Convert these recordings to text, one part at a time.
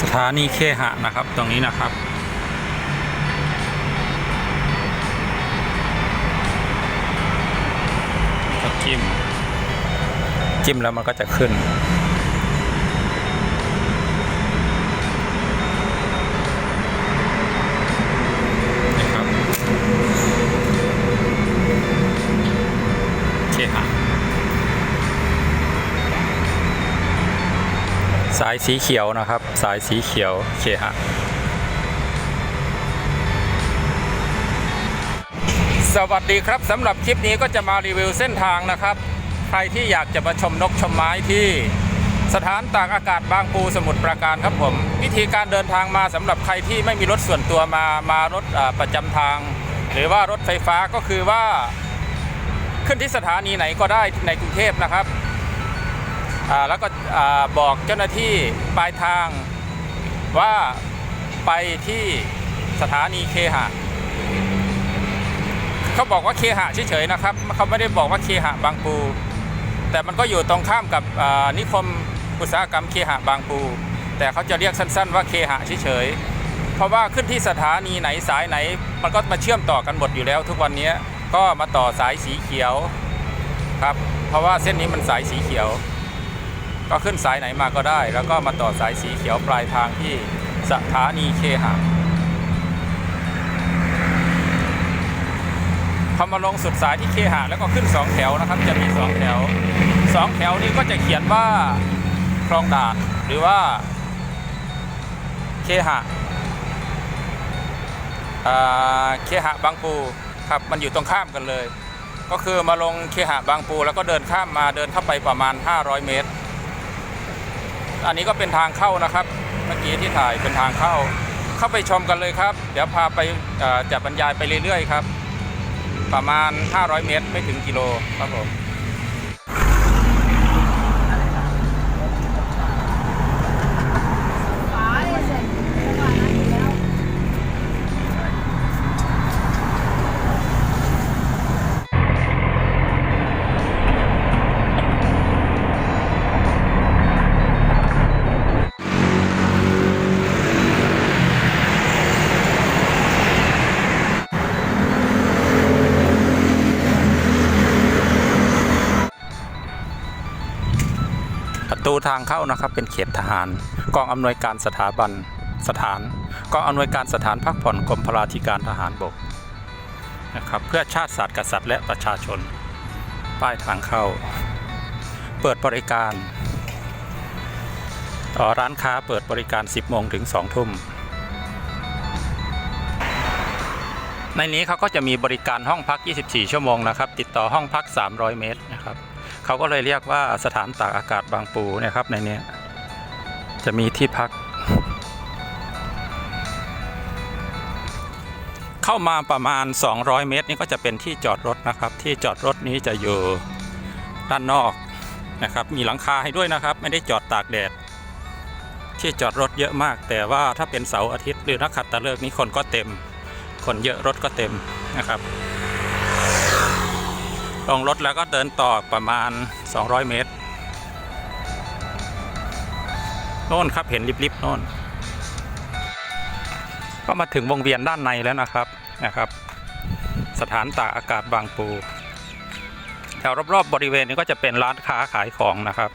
สถานีเคหะนะครับ ตรงนี้นะครับ ก็จิ้ม จิ้มแล้วมันก็จะขึ้น สายสีเขียวนะครับ สายสีเขียวเคหะสวัสดีครับสำหรับคลิปนี้ก็จะมารีวิวเส้นทางนะครับ ใครที่อยากจะมาชมนกชมไม้ที่สถานตากอากาศบางปูสมุทรปราการครับผม วิธีการเดินทางมาสำหรับใครที่ไม่มีรถส่วนตัวมามารถประจำทาง หรือว่ารถไฟฟ้าก็คือว่าขึ้นที่สถานีไหนก็ได้ในกรุงเทพนะครับ แล้วก็บอกเจ้าหน้าที่ปลายทางว่าไปที่สถานีเคหะเขาบอกว่าเคหะเฉยๆนะครับเขาไม่ได้บอกว่าเคหะบางปู แต่มันก็อยู่ตรงข้ามกับนิคมอุตสาหกรรมเคหะบางปู แต่เขาจะเรียกสั้นๆว่าเคหะเฉยๆเพราะว่าขึ้นที่สถานีไหนสายไหน มันก็มาเชื่อมต่อกันหมดอยู่แล้ว ทุกวันนี้ก็มาต่อสายสีเขียวครับ เพราะว่าเส้นนี้มันสายสีเขียว ก็ขึ้นสายไหนมาก็ได้ แล้วก็มาต่อสายสีเขียวปลายทางที่สถานีเคหะพอมาลงสุดสายที่เคหะแล้วก็ขึ้นสองแถวนะครับ จะมีสองแถวสองแถวนี้ก็จะเขียนว่าคลองด่านหรือว่าเคหะเคหะบางปูครับมันอยู่ตรงข้ามกันเลย ก็คือมาลงเคหะบางปูแล้วก็เดินข้ามมาเดินเข้าไปประมาณ 500 เมตร อันนี้ก็เป็นทางเข้านะครับ เมื่อกี้ที่ถ่ายเป็นทางเข้า เข้าไปชมกันเลยครับ เดี๋ยวพาไปเอ่อจะบรรยายไปเรื่อยๆครับ ประมาณ 500 เมตร ไม่ถึงกิโลครับผม ทางเข้านะครับเป็นเขตทหาร กองอำนวยการสถาบันสถาน กองอำนวยการสถานพักผ่อนกรมพราธิการทหารบกนะครับเพื่อชาติศาสตร์กษัตริย์และประชาชน ป้ายทางเข้า เปิดบริการต่อร้านค้าเปิดบริการ 10 โมงถึง 2 ทุ่ม ในนี้เขาก็จะมีบริการห้องพัก 24 ชั่วโมงนะครับ ติดต่อห้องพัก 300 เมตรนะครับ เขาก็เลยเรียกว่าสถานตากอากาศบางปูเนะครับในนี้จะมีที่พัก เข้ามาประมาณ 200 เมตรนี่ก็จะเป็นที่จอดรถนะครับ ที่จอดรถนี้จะอยู่ด้านนอกนะครับ มีหลังคาให้ด้วยนะครับ ไม่ได้จอดตากแดด ที่จอดรถเยอะมาก แต่ว่าถ้าเป็นเสาร์อาทิตย์หรือนักขัตฤกษ์นี้คนก็เต็ม คนเยอะรถก็เต็มนะครับ ลงรถแล้วก็เดินต่อประมาณ 200 เมตรโน่นครับเห็นริบๆโน่น ก็มาถึงวงเวียนด้านในแล้วนะครับนะครับ สถานตากอากาศบางปูแถวรอบๆบริเวณนี้ก็จะเป็นร้านค้าขายของนะครับ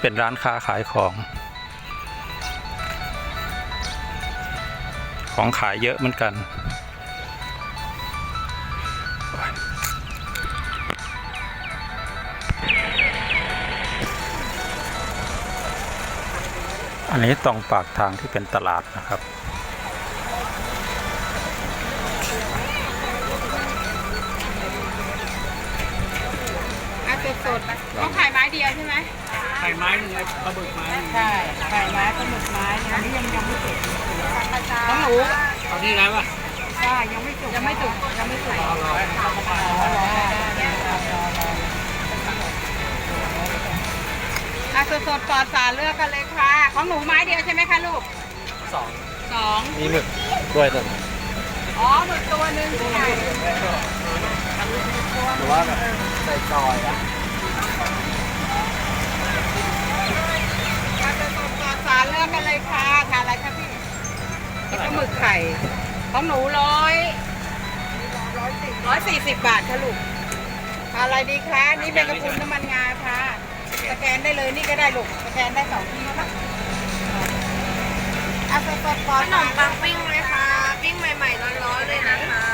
เป็นร้านค้าขายของ ของขายเยอะเหมือนกัน อันนี้ตรงปากทางที่เป็นตลาดนะครับอะสดๆเขาขายไม้เดียวใช่ไหมไข่ไม้หนึ่งไงปลาบึกไม้หนึ่งใช่ขายไม้ปลาหมึกไม้เนี่ยอันนี้ยังยังไม่สุกต้องหนูเอาที่ไหนวะใช่ยังไม่สุกยังไม่สุกยังไม่สุกอ่ ผักสดๆปลอดสารเลือกกันเลยค่ะ ของหนูไม้เดียวใช่ไหมคะลูกสองสองมีหมึกด้วยตัวนอ๋อหมึกตัวหนึ่งที่ไหนรือว่าแบใส่ซอยอะผักสดๆปลอสาเลือกกันเลยค่ะทานอะไรคะพี่นี่ก็หมึกไข่ ของหนูร้อยร้อยสี่สิบบาทค่ะลูกอะไรดีคะนี่เป็นกระพุ้นน้ำมันงาค่ะ สแกนได้เลยนี่ก็ได้ลูกสแกนได้สองที่ค่ะอาสปอร์ตขนมปังปิ้งเลยค่ะปิ้งใหม่ๆร้อนๆเลยนะคะ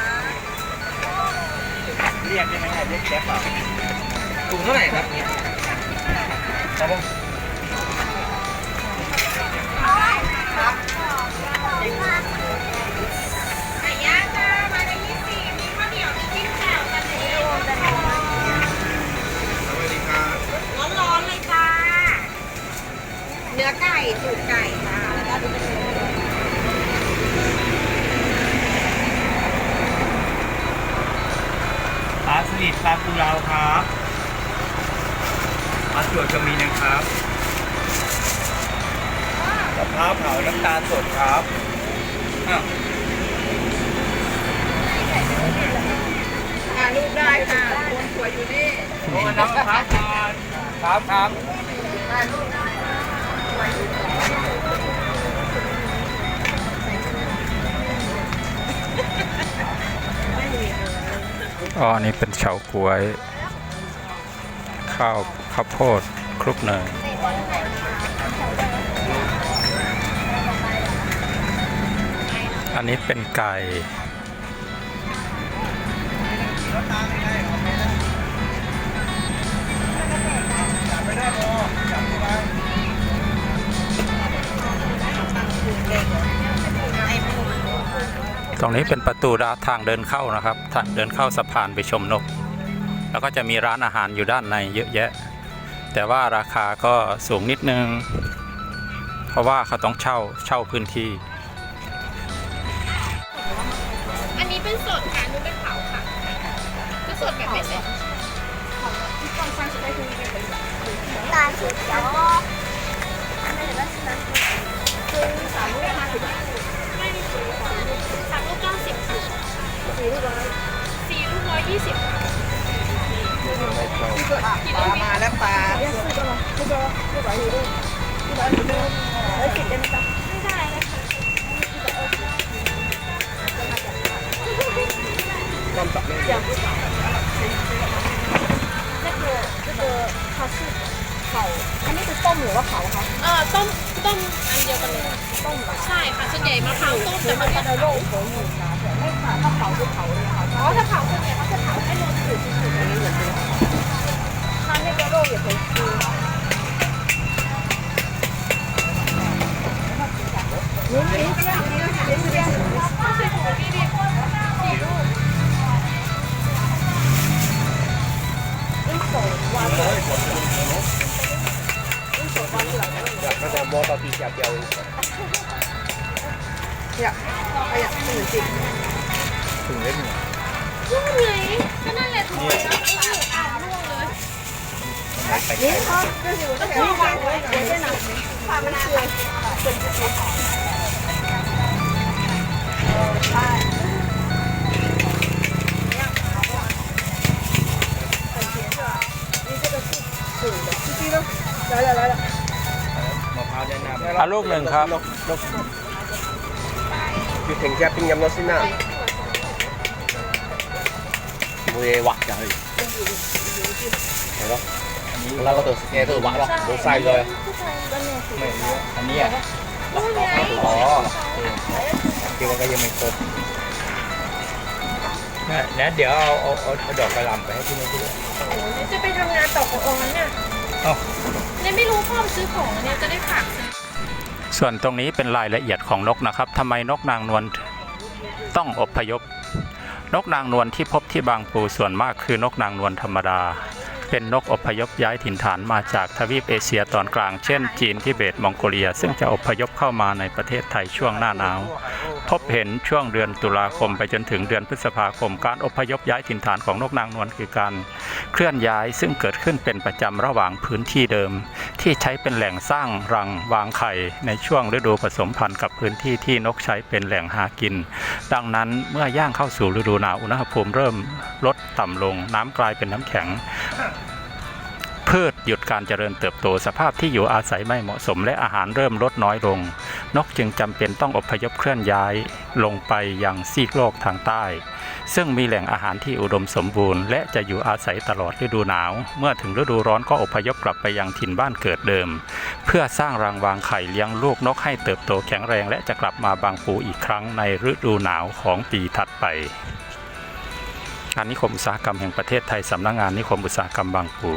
เรียกได้ไหมเรียกแก๊ปเปล่าถุงเท่าไหร่ครับเนี่ยครับผมไอไก่สูตรไก่ค่ะแล้วก็ดูเป็นเนื้อปลาสลิดปลาปูเราครับปลาจวดก็มีนะครับมะพร้าวเผาน้ำตาลสดครับอ้าวอ่าลูกได้ค่ะคนสวยอยู่นี่โอ้น้ำมะพร้าวก่อนครับครับอ๋ ออันนี้เป็นเฉาก๊วย ข้าวข้าวโพดคลุกเนยอันนี้เป็นไก่ ตรงนี้เป็นประตูทางเดินเข้านะครับทางเดินเข้าสะพานไปชมนก แล้วก็จะมีร้านอาหารอยู่ด้านในเยอะแยะ แต่ว่าราคาก็สูงนิดนึง เพราะว่าเขาต้องเช่าเช่าพื้นที่ อันนี้เป็นสดค่ะนู้นเป็นเผาค่ะเป็นสดแบบไม่เสร็จตาสีเขียวอันนี้เป็นสามร้อยห้าสิบบาท สี่ลูกร้อยสี่ลูกร้อยยี่สิบปลามาแล้วปลาไม่ได้นะคะเออต้มต้มอันเดียวกันเลยต้มใช่ค่ะส่วนใหญ่มะพร้าวต้มแต่มันไม่โรคผมอยู่นะไม่ค่ะถ้าเผาคือเผาเลยค่ะอ๋อถ้าเผาส่วนใหญ่เขาจะเผาให้โดนจืดสุดอย่างนี้เหมือนเดิมทานในกระโรคอย่าไปซื้อก็ จะโมต่อปีจับเดียวอยากขยับหนึ่งสิถึงเล่นลูกไหนก็นั่นแหละถูกแล้วอ่านล่วงเลยนี่เขาจะอยู่แถววางไว้เดี๋ยวได้หนักปลามันเชื่อย来 ลูกหนึ่งครับอยู่ถึงแค่ปิ้งยำรสซิน่ามือวักจังเลยเห็นปะแล้วก็ตัวสเกตตัววักปะโบใส่เลยไม่รู้อันนี้อะอ๋อคือมันก็ยังไม่ครบนะเดี๋ยวเอาเอาเอาดอกกระหล่ำไปให้พี่นุ้ยด้วยจะไปทำงานต่อขององค์นั้นน่ะเอ้าเนี่ยไม่รู้พ่อมซื้อของเนี่ยจะได้ฝากซื้อ ส่วนตรงนี้เป็นรายละเอียดของนกนะครับทำไมนกนางนวลต้องอบพยพ นกนางนวลที่พบที่บางปูส่วนมากคือนกนางนวลธรรมดา เป็นนกอพยพย้ายถิ่นฐานมาจากทวีปเอเชียตอนกลาง เช่น จีนทิเบตมองโกเลีย ซึ่งจะอพยพเข้ามาในประเทศไทยช่วงหน้าหนาว พบเห็นช่วงเดือนตุลาคมไปจนถึงเดือนพฤษภาคม การอพยพย้ายถิ่นฐานของนกนางนวลคือการเคลื่อนย้ายซึ่งเกิดขึ้นเป็นประจำระหว่างพื้นที่เดิม ที่ใช้เป็นแหล่งสร้างรังวางไข่ในช่วงฤดูผสมพันธุ์กับพื้นที่ที่นกใช้เป็นแหล่งหากิน ดังนั้นเมื่อย่างเข้าสู่ฤดูหนาวอุณหภูมิเริ่มลดต่ำลงน้ำกลายเป็นน้ำแข็ง พืชหยุดการเจริญเติบโตสภาพที่อยู่อาศัยไม่เหมาะสมและอาหารเริ่มลดน้อยลง นกจึงจำเป็นต้องอพยพเคลื่อนย้ายลงไปยังซีกโลกทางใต้ ซึ่งมีแหล่งอาหารที่อุดมสมบูรณ์ และจะอยู่อาศัยตลอดฤดูหนาว เมื่อถึงฤดูร้อนก็อพยพกลับไปยังถิ่นบ้านเกิดเดิม เพื่อสร้างรังวางไข่เลี้ยงลูกนกให้เติบโตแข็งแรงและจะกลับมาบางปูอีกครั้งในฤดูหนาวของปีถัดไปการนิคมอุตสาหกรรมแห่งประเทศไทยสำนักงานนิคมอุตสาหกรรมบางปู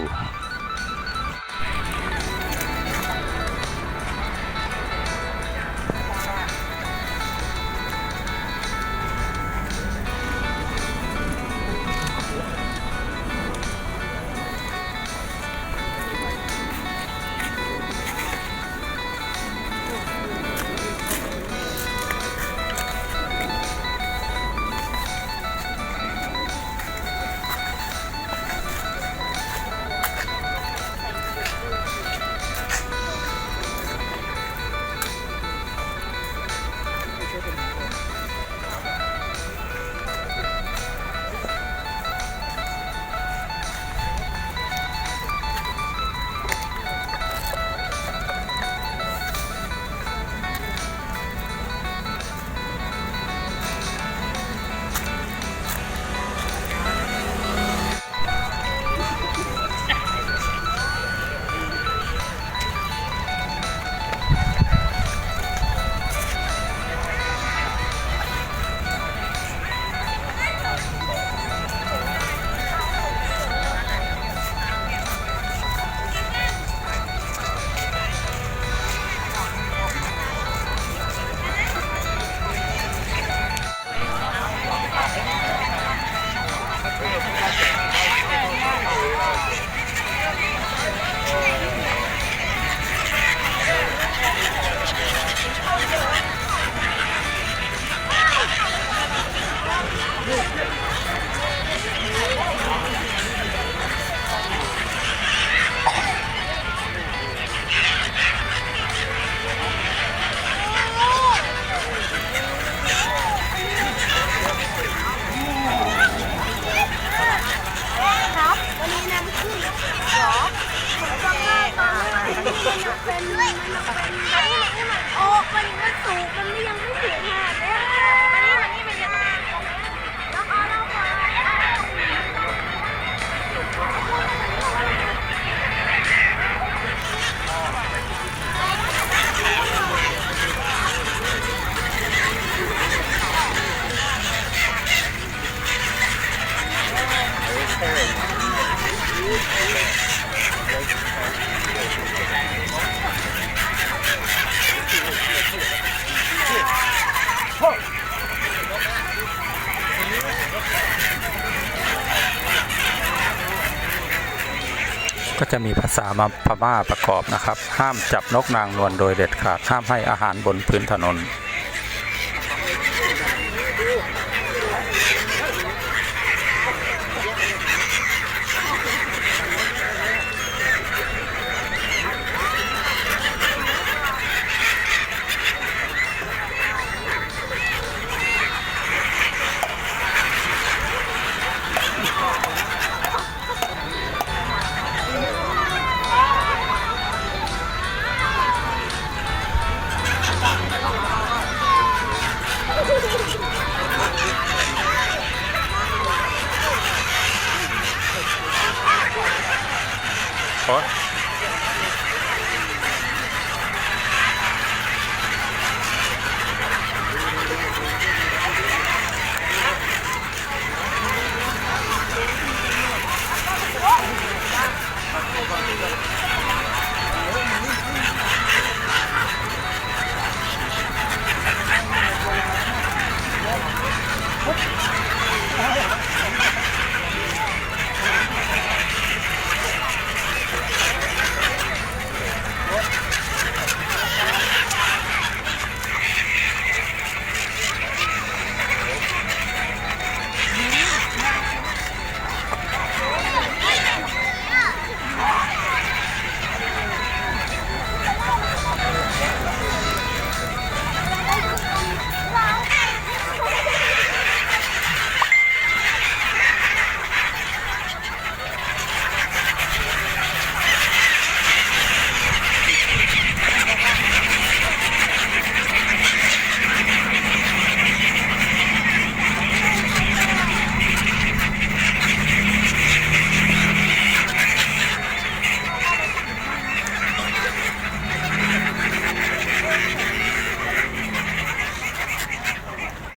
เป็นมันเป็นโอ้มันมันสูงมันไม่ยังไม่ถึง ก็จะมีภาษามาพม่าประกอบนะครับ ห้ามจับนกนางนวลโดยเด็ดขาดห้ามให้อาหารบนพื้นถนน part.